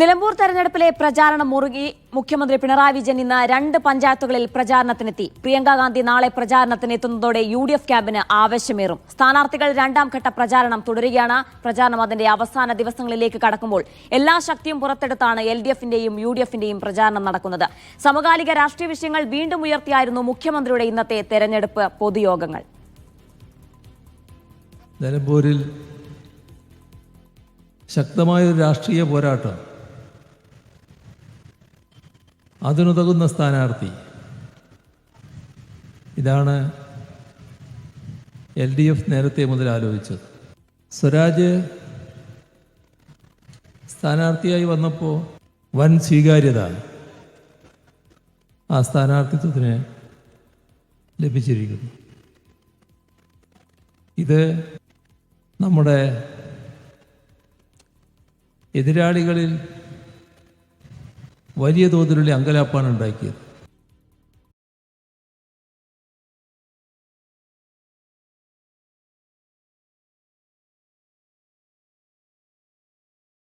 നിലമ്പൂർ തെരഞ്ഞെടുപ്പിലെ പ്രചാരണം മുറുകി. മുഖ്യമന്ത്രി പിണറായി വിജയൻ ഇന്ന് രണ്ട് പഞ്ചായത്തുകളിൽ പ്രചാരണത്തിനെത്തി. പ്രിയങ്ക ഗാന്ധി നാളെ പ്രചാരണത്തിന് എത്തുന്നതോടെ യു ഡി എഫ് ക്യാമ്പിന് ആവേശമേറും. സ്ഥാനാർത്ഥികൾ രണ്ടാം ഘട്ട പ്രചാരണം തുടരുകയാണ്. പ്രചാരണം അതിന്റെ അവസാന ദിവസങ്ങളിലേക്ക് കടക്കുമ്പോൾ എല്ലാ ശക്തിയും പുറത്തെടുത്താണ് എൽ ഡി എഫിന്റെയും യു ഡി എഫിന്റെയും പ്രചാരണം നടക്കുന്നത്. സമകാലിക രാഷ്ട്രീയ വിഷയങ്ങൾ വീണ്ടും ഉയർത്തിയായിരുന്നു മുഖ്യമന്ത്രിയുടെ ഇന്നത്തെ തെരഞ്ഞെടുപ്പ് പൊതുയോഗങ്ങൾ. നിലമ്പൂരിൽ ശക്തമായൊരു രാഷ്ട്രീയ പോരാട്ടം അതിനുതകുന്ന സ്ഥാനാർത്ഥി. ഇതാണ് എൽ ഡി എഫ് നേരത്തെ മുതൽ ആലോചിച്ചത്. സ്വരാജ് സ്ഥാനാർത്ഥിയായി വന്നപ്പോൾ വൻ സ്വീകാര്യത ആ സ്ഥാനാർത്ഥിത്വത്തിന് ലഭിച്ചിരിക്കുന്നു. ഇത് നമ്മുടെ എതിരാളികളിൽ വലിയ തോതിലുള്ള അങ്കലാപ്പാണ് ഉണ്ടാക്കിയത്.